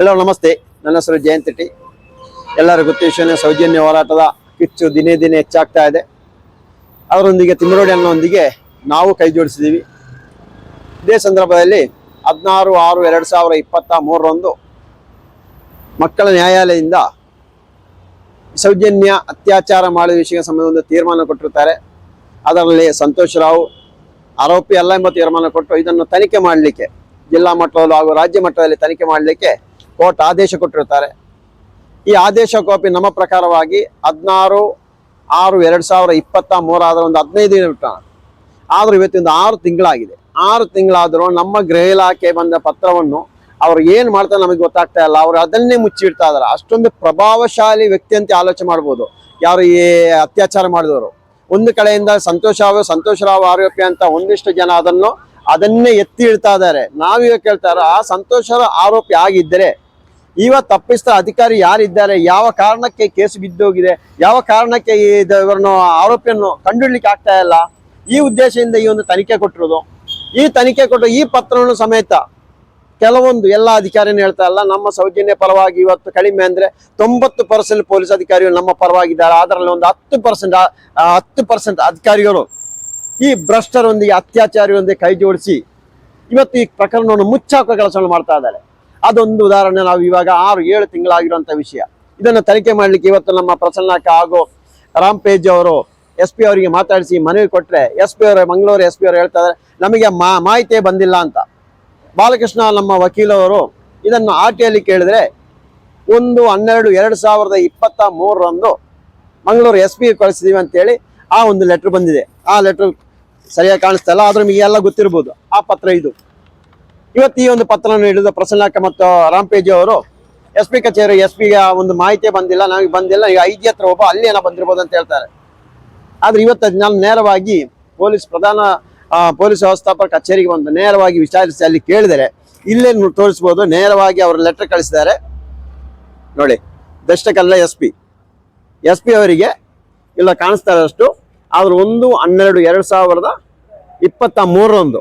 ಎಲ್ಲೋ ನಮಸ್ತೆ. ನನ್ನ ಹೆಸರು ಜಯಂತಿಟಿ ಎಲ್ಲರೂ ಗೊತ್ತು ಸೌಜನ್ಯ ಹೋರಾಟದ ಕಿಚ್ಚು ದಿನೇ ದಿನೇ ಹೆಚ್ಚಾಗ್ತಾ ಇದೆ. ಅದರೊಂದಿಗೆ ತಿಮ್ಮರೋಡಿ ಅನ್ನೋಂದಿಗೆ ನಾವು ಕೈ ಜೋಡಿಸಿದ್ದೀವಿ. ಇದೇ ಸಂದರ್ಭದಲ್ಲಿ ಹದಿನಾರು ಆರು ಎರಡು ಸಾವಿರ ಇಪ್ಪತ್ತ ಮೂರರಂದು ಮಕ್ಕಳ ನ್ಯಾಯಾಲಯದಿಂದ ಸೌಜನ್ಯ ಅತ್ಯಾಚಾರ ಮಾಡಿದ ವಿಷಯ ಸಂಬಂಧ ಒಂದು ತೀರ್ಮಾನ ಕೊಟ್ಟಿರ್ತಾರೆ ಅದರಲ್ಲಿ ಸಂತೋಷ್ ರಾವ್ ಆರೋಪಿ ಅಲ್ಲ ಎಂಬ ತೀರ್ಮಾನ ಕೊಟ್ಟು ಇದನ್ನು ತನಿಖೆ ಮಾಡಲಿಕ್ಕೆ ಜಿಲ್ಲಾ ಮಟ್ಟದಲ್ಲೂ ಹಾಗೂ ರಾಜ್ಯ ಮಟ್ಟದಲ್ಲಿ ತನಿಖೆ ಮಾಡಲಿಕ್ಕೆ ಕೋರ್ಟ್ ಆದೇಶ ಕೊಟ್ಟಿರ್ತಾರೆ ಈ ಆದೇಶ ಕಾಪಿ ನಮ್ಮ ಪ್ರಕಾರವಾಗಿ ಹದಿನಾರು ಆರು ಎರಡು ಸಾವಿರ ಇಪ್ಪತ್ತ ಮೂರಾದ್ರೆ ಒಂದು ಹದಿನೈದು ದಿನ ಬಿಟ್ಟ ಆದರೂ ಇವತ್ತಿಂದ ಆರು ತಿಂಗಳಾಗಿದೆ. ಆರು ತಿಂಗಳಾದರೂ ನಮ್ಮ ಗೃಹ ಇಲಾಖೆ ಬಂದ ಪತ್ರವನ್ನು ಅವ್ರು ಏನು ಮಾಡ್ತಾರೆ ನಮಗೆ ಗೊತ್ತಾಗ್ತಾ ಇಲ್ಲ. ಅವರು ಅದನ್ನೇ ಮುಚ್ಚಿಡ್ತಾ ಇದ್ದಾರೆ ಅಷ್ಟೊಂದು ಪ್ರಭಾವಶಾಲಿ ವ್ಯಕ್ತಿ ಅಂತ ಆಲೋಚನೆ ಮಾಡ್ಬೋದು. ಯಾರು ಈ ಅತ್ಯಾಚಾರ ಮಾಡಿದವರು. ಒಂದು ಕಡೆಯಿಂದ ಸಂತೋಷ ರಾವ್ ಸಂತೋಷ ರಾವ್ ಆರೋಪಿ ಅಂತ ಒಂದಿಷ್ಟು ಜನ ಅದನ್ನು ಅದನ್ನೇ ಎತ್ತಿ ಇಡ್ತಾ ಇದ್ದಾರೆ ನಾವೀಗ ಕೇಳ್ತಾರ ಆ ಸಂತೋಷರ ಆರೋಪಿ ಆಗಿದ್ದರೆ ಇವತ್ತು ತಪ್ಪಿಸ್ತಾ ಅಧಿಕಾರಿ ಯಾರಿದ್ದಾರೆ? ಯಾವ ಕಾರಣಕ್ಕೆ ಕೇಸು ಬಿದ್ದೋಗಿದೆ? ಯಾವ ಕಾರಣಕ್ಕೆ ಇವರನ್ನು ಆರೋಪಿಯನ್ನು ಕಂಡುಹಿಡ್ಲಿಕ್ಕೆ ಆಗ್ತಾ ಇಲ್ಲ? ಈ ಉದ್ದೇಶದಿಂದ ಈ ಒಂದು ತನಿಖೆ ಕೊಟ್ಟಿರೋದು. ಈ ತನಿಖೆ ಕೊಟ್ಟು ಈ ಪತ್ರವನ್ನು ಸಮೇತ ಕೆಲವೊಂದು ಎಲ್ಲ ಅಧಿಕಾರಿಯನ್ನು ಹೇಳ್ತಾ ಇಲ್ಲ. ನಮ್ಮ ಸೌಜನ್ಯ ಪರವಾಗಿ ಇವತ್ತು ಕಡಿಮೆ ಅಂದ್ರೆ ತೊಂಬತ್ತು ಪರ್ಸೆಂಟ್ ಪೊಲೀಸ್ ಅಧಿಕಾರಿಗಳು ನಮ್ಮ ಪರವಾಗಿದ್ದಾರೆ. ಅದರಲ್ಲಿ ಒಂದು ಹತ್ತು ಪರ್ಸೆಂಟ್ ಹತ್ತು ಪರ್ಸೆಂಟ್ ಅಧಿಕಾರಿಗಳು ಈ ಭ್ರಷ್ಟರೊಂದಿಗೆ, ಅತ್ಯಾಚಾರಿಯೊಂದಿಗೆ ಕೈ ಜೋಡಿಸಿ ಇವತ್ತು ಈ ಪ್ರಕರಣವನ್ನು ಮುಚ್ಚಾಕುವ ಕೆಲಸವನ್ನು ಮಾಡ್ತಾ ಇದ್ದಾರೆ. ಅದೊಂದು ಉದಾಹರಣೆ ನಾವು ಇವಾಗ ಆರು, ಏಳು ತಿಂಗಳಾಗಿರುವಂತ ವಿಷಯ. ಇದನ್ನು ತನಿಖೆ ಮಾಡಲಿಕ್ಕೆ ಇವತ್ತು ನಮ್ಮ ಪ್ರಸನ್ನಕ ಹಾಗೂ ರಾಮ್ ಪೇಜ್ ಅವರು ಎಸ್ ಪಿ ಅವರಿಗೆ ಮಾತಾಡಿಸಿ ಮನವಿ ಕೊಟ್ಟರೆ ಎಸ್ ಪಿ ಅವರು, ಮಂಗಳೂರು ಎಸ್ ಪಿ ಅವರು ಹೇಳ್ತಾ ಇದ್ದಾರೆ, ನಮಗೆ ಮಾ, ಮಾಹಿತಿ ಬಂದಿಲ್ಲ ಅಂತ. ಬಾಲಕೃಷ್ಣ ನಮ್ಮ ವಕೀಲವರು ಇದನ್ನು ಆರ್ ಟಿಯಲ್ಲಿ ಕೇಳಿದ್ರೆ ಒಂದು, ಹನ್ನೆರಡು, ಎರಡು ಸಾವಿರದ ಇಪ್ಪತ್ತ ಮೂರರಂದು ಮಂಗಳೂರು ಎಸ್ ಪಿ ಕಳಿಸಿದೀವಿ ಅಂತೇಳಿ ಆ ಒಂದು ಲೆಟ್ರ್ ಬಂದಿದೆ. ಆ ಲೆಟ್ರ್ ಸರಿಯಾಗಿ ಕಾಣಿಸ್ತಾ ಇಲ್ಲ, ಆದ್ರೆ ನಿಮಗೆ ಎಲ್ಲ ಗೊತ್ತಿರ್ಬೋದು. ಆ ಪತ್ರ ಇದು. ಇವತ್ತು ಈ ಒಂದು ಪತ್ರವನ್ನು ನೀಡಿದ ಪ್ರಸನ್ನಾಕ ಮತ್ತು ರಾಮ್ಪೇಜಿ ಅವರು ಎಸ್ ಪಿ ಕಚೇರಿ, ಎಸ್ ಪಿಗೆ ಒಂದು ಮಾಹಿತಿ ಬಂದಿಲ್ಲ, ನಮಗೆ ಬಂದಿಲ್ಲ. ಈಗ ಐದು ಹತ್ರ ಒಬ್ಬ ಅಲ್ಲಿ ಏನೋ ಬಂದಿರ್ಬೋದು ಅಂತ ಹೇಳ್ತಾರೆ. ಆದ್ರೆ ಇವತ್ತು ನಾನು ನೇರವಾಗಿ ಪೊಲೀಸ್ ಪ್ರಧಾನ ಪೊಲೀಸ್ ವ್ಯವಸ್ಥಾಪಕ ಕಚೇರಿಗೆ ಬಂದು ನೇರವಾಗಿ ವಿಚಾರಿಸಿ ಅಲ್ಲಿ ಕೇಳಿದರೆ ಇಲ್ಲೇ ತೋರಿಸ್ಬೋದು. ನೇರವಾಗಿ ಅವರು ಲೆಟರ್ ಕಳಿಸಿದ್ದಾರೆ. ನೋಡಿ, ದಷ್ಟಕಲ್ಲ ಎಸ್ ಪಿ. ಎಸ್ ಪಿ ಅವರಿಗೆ ಇಲ್ಲ ಕಾಣಿಸ್ತಾ ಇರೋಷ್ಟು, ಆದ್ರೆ ಒಂದು, ಹನ್ನೆರಡು, ಎರಡು ಸಾವಿರದ ಇಪ್ಪತ್ತ ಮೂರರಂದು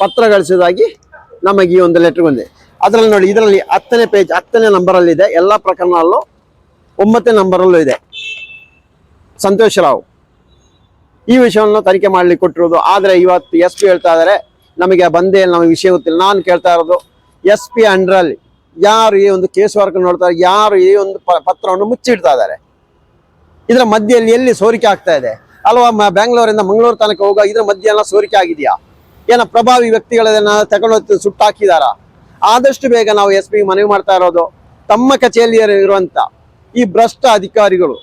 ಪತ್ರ ಗಳಿಸಿದಾಗಿ ನಮಗೆ ಈ ಒಂದು ಲೆಟರ್ ಬಂದಿದೆ. ಅದರಲ್ಲಿ ನೋಡಿ, ಇದರಲ್ಲಿ ಹತ್ತನೇ ಪೇಜ್ ಹತ್ತನೇ ನಂಬರಲ್ಲಿ ಇದೆ. ಎಲ್ಲ ಪ್ರಕರಣಲ್ಲೂ ಒಂಬತ್ತನೇ ನಂಬರಲ್ಲೂ ಇದೆ. ಸಂತೋಷ್ ರಾವ್. ಈ ವಿಷಯವನ್ನು ತನಿಖೆ ಮಾಡಲಿಕ್ಕೆ ಕೊಟ್ಟಿರೋದು. ಆದರೆ ಇವತ್ತು ಎಸ್ ಪಿ ಹೇಳ್ತಾ ಇದ್ದಾರೆ ನಮಗೆ ಬಂದೇ ಇಲ್ಲ, ನಮಗೆ ವಿಷಯ ಗೊತ್ತಿಲ್ಲ. ನಾನು ಕೇಳ್ತಾ ಇರೋದು ಎಸ್ ಪಿ ಅಂಡರಲ್ಲಿ ಯಾರು ಈ ಒಂದು ಕೇಸ್ ವರ್ಕ್ ನೋಡ್ತಾರೆ ಯಾರು ಈ ಒಂದು ಪತ್ರವನ್ನು ಮುಚ್ಚಿಡ್ತಾ ಇದ್ದಾರೆ ಇದರ ಮಧ್ಯೆಯಲ್ಲಿ ಎಲ್ಲಿ ಸೋರಿಕೆ ಆಗ್ತಾ ಇದೆ? ಅಲ್ವಾ ಬ್ಯಾಂಗ್ಳೂರಿಂದ ಮಂಗಳೂರು ತನಕ ಹೋಗ ಇದರ ಮಧ್ಯೆಲ್ಲ ಸೋರಿಕೆ ಆಗಿದೆಯಾ? ಏನ ಪ್ರಭಾವಿ ವ್ಯಕ್ತಿಗಳನ್ನ ತಗೊಂಡು ಸುಟ್ಟಾಕಿದಾರ? ಆದಷ್ಟು ಬೇಗ ನಾವು ಎಸ್ ಪಿ ಮನವಿ ಮಾಡ್ತಾ ಇರೋದು ತಮ್ಮ ಕಚೇರಿಯಲ್ಲಿ ಇರುವಂತ ಈ ಭ್ರಷ್ಟ ಅಧಿಕಾರಿಗಳು,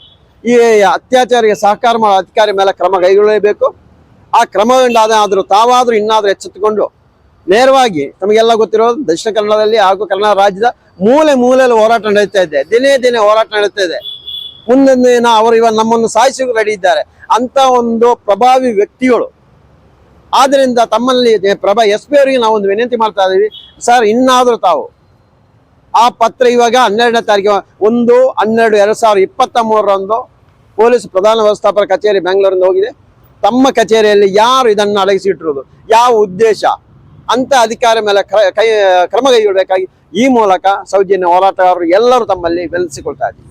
ಈ ಅತ್ಯಾಚಾರಿಗೆ ಸಹಕಾರ ಮಾಡೋ ಅಧಿಕಾರಿ ಮೇಲೆ ಕ್ರಮ ಕೈಗೊಳ್ಳಲೇಬೇಕು. ಆ ಕ್ರಮದಿಂದಾದ ಆದರೂ ತಾವಾದರೂ ಇನ್ನಾದರೂ ಎಚ್ಚೆತ್ತುಕೊಂಡು ನೇರವಾಗಿ ತಮಗೆಲ್ಲ ಗೊತ್ತಿರೋದು ದಕ್ಷಿಣ ಕನ್ನಡದಲ್ಲಿ ಹಾಗೂ ಕನ್ನಡ ರಾಜ್ಯದ ಮೂಲೆ ಮೂಲೆಯಲ್ಲಿ ಹೋರಾಟ ನಡೀತಾ ಇದೆ. ದಿನೇ ದಿನೇ ಹೋರಾಟ ನಡೀತಾ ಇದೆ. ಮುಂದೊಂದು ದಿನ ಅವರು ಇವಾಗ ನಮ್ಮನ್ನು ಸಾಯಿಸಿ ರೆಡಿ ಇದ್ದಾರೆ. ಅಂತ ಒಂದು ಪ್ರಭಾವಿ ವ್ಯಕ್ತಿಗಳು ಆದ್ರಿಂದ ತಮ್ಮಲ್ಲಿ ಪ್ರಭಾ ಎಸ್ ಪಿ ಅವರಿಗೆ ನಾವು ಒಂದು ವಿನಂತಿ ಮಾಡ್ತಾ ಇದ್ದೀವಿ, ಸರ್, ಇನ್ನಾದರೂ ತಾವು ಆ ಪತ್ರ ಇವಾಗ ಹನ್ನೆರಡನೇ ತಾರೀಕು, ಒಂದು, ಹನ್ನೆರಡು, ಎರಡು ಸಾವಿರದ ಇಪ್ಪತ್ತ ಮೂರರಂದು ಪೊಲೀಸ್ ಪ್ರಧಾನ ವ್ಯವಸ್ಥಾಪಕ ಕಚೇರಿ ಬೆಂಗಳೂರಿಂದ ಹೋಗಿದೆ. ತಮ್ಮ ಕಚೇರಿಯಲ್ಲಿ ಯಾರು ಇದನ್ನು ಇಟ್ಟಿರೋದು ಯಾವ ಉದ್ದೇಶ? ಅಂತ ಅಧಿಕಾರ ಮೇಲೆ ಕೈ, ಕ್ರಮ ಕೈಗೊಳ್ಳಬೇಕಾಗಿ ಈ ಮೂಲಕ ಸೌಜನ್ಯ ಹೋರಾಟಗಾರರು ಎಲ್ಲರೂ ತಮ್ಮಲ್ಲಿ ಬೆಳೆಸಿಕೊಳ್ತಾ ಇದ್ದೀವಿ.